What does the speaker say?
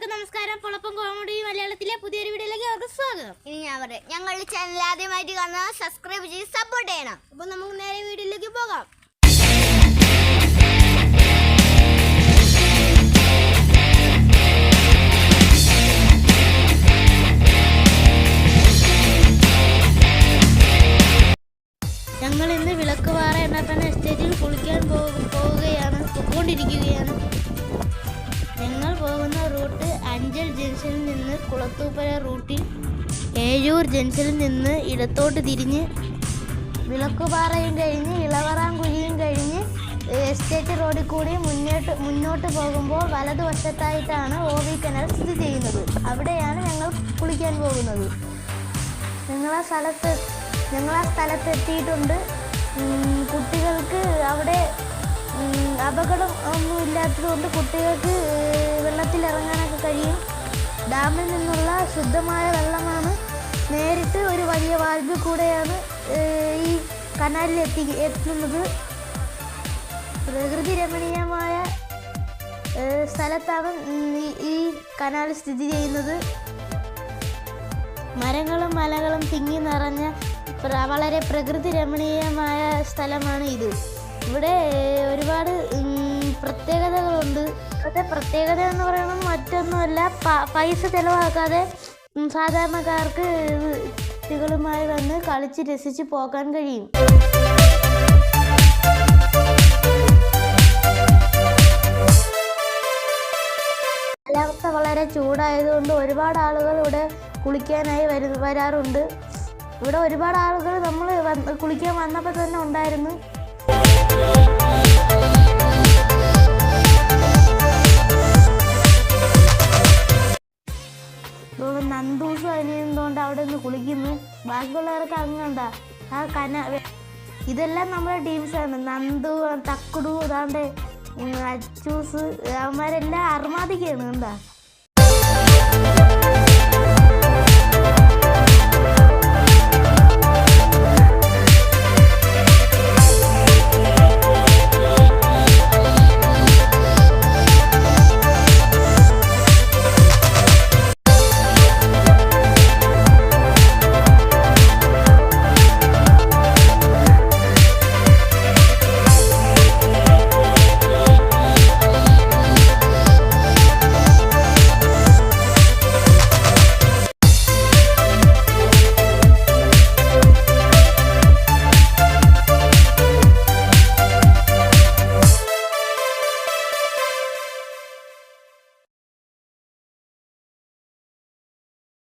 എല്ലാവർക്കും നമസ്കാരം. പൊളപ്പം കോമഡി മലയാളത്തിലെ പുതിയൊരു വീഡിയോയിലേക്ക് അവർക്ക് സ്വാഗതം. ഇനി ഞാൻ പറയാം ഞങ്ങളുടെ ചാനൽ ആദ്യമായിട്ട് കാണുന്ന സബ്സ്ക്രൈബ് ചെയ്ത് സപ്പോർട്ട് ചെയ്യണം. അപ്പോൾ നമുക്ക് നേരെ വീഡിയോയിലേക്ക് പോകാം. ഞങ്ങൾ ഇന്ന് വിളക്കുപാറ എണ്ണപ്പന എസ്റ്റേറ്റിൽ കുളിക്കാൻ പോവുകയാണ് പൊക്കോണ്ടിരിക്കുകയാണ് അഞ്ചൽ ജംഗ്ഷനിൽ നിന്ന് കുളത്തൂപ്പുഴ റൂട്ടിൽ ഏഴൂർ ജംഗ്ഷനിൽ നിന്ന് ഇടത്തോട്ട് തിരിഞ്ഞ് വിളക്കുപാറയും കഴിഞ്ഞ് ഇളവറാങ്കുഴിയും കഴിഞ്ഞ് എസ്റ്റേറ്റ് റോഡിൽ കൂടി മുന്നോട്ട് മുന്നോട്ട് പോകുമ്പോൾ വലതുവശത്തായിട്ടാണ് ഒ വി കനാൽ സ്ഥിതി ചെയ്യുന്നത്. അവിടെയാണ് ഞങ്ങൾ കുളിക്കാൻ പോകുന്നത്. ഞങ്ങൾ ആ സ്ഥലത്ത് ഞങ്ങൾ ആ സ്ഥലത്ത് എത്തിയിട്ടുണ്ട് കുട്ടികൾക്ക് അവിടെ അപകടം ഒന്നും ഇല്ലാത്തതുകൊണ്ട് കുട്ടികൾക്ക് കഴിയും ഡാമിൽ നിന്നുള്ള ശുദ്ധമായ വെള്ളമാണ് നേരിട്ട് ഒരു വലിയ വാൽവിൽ കൂടെയാണ് ഈ കനാലിൽ എത്തി എത്തുന്നത്. പ്രകൃതി രമണീയമായ സ്ഥലത്താണ് ഈ- കനാൽ സ്ഥിതി ചെയ്യുന്നത്. മരങ്ങളും മലകളും തിങ്ങി നിറഞ്ഞ വളരെ പ്രകൃതി രമണീയമായ സ്ഥലമാണ് ഇത്. ഇവിടെ ഒരുപാട് പ്രത്യേകതകളുണ്ട് പ്രത്യേകത എന്ന് പറയുന്നത് മറ്റൊന്നുമല്ല പൈസ ചിലവാക്കാതെ സാധാരണക്കാർക്ക് കുട്ടികളുമായി വന്ന് കളിച്ച് രസിച്ച് പോകാൻ കഴിയും. കാലാവസ്ഥ വളരെ ചൂടായതുകൊണ്ട് ഒരുപാട് ആളുകൾ ഇവിടെ കുളിക്കാനായി വരു വരാറുണ്ട്. ഇവിടെ ഒരുപാട് ആളുകൾ നമ്മൾ കുളിക്കാൻ വന്നപ്പോൾ തന്നെ ഉണ്ടായിരുന്നു. ഇപ്പോൾ അനിയുന്നതുകൊണ്ട് അവിടെ നിന്ന് കുളിക്കുന്നു? ബാക്കിയുള്ളവർക്ക് അങ്ങണ്ട. ആ കന ഇതെല്ലാം നമ്മുടെ ടീംസാണ് നന്ദു തക്കുടു അതാണ്ട് അച്ചൂസ് അവന്മാരെല്ലാം അർമാദിക്കാണ് കണ്ടാ?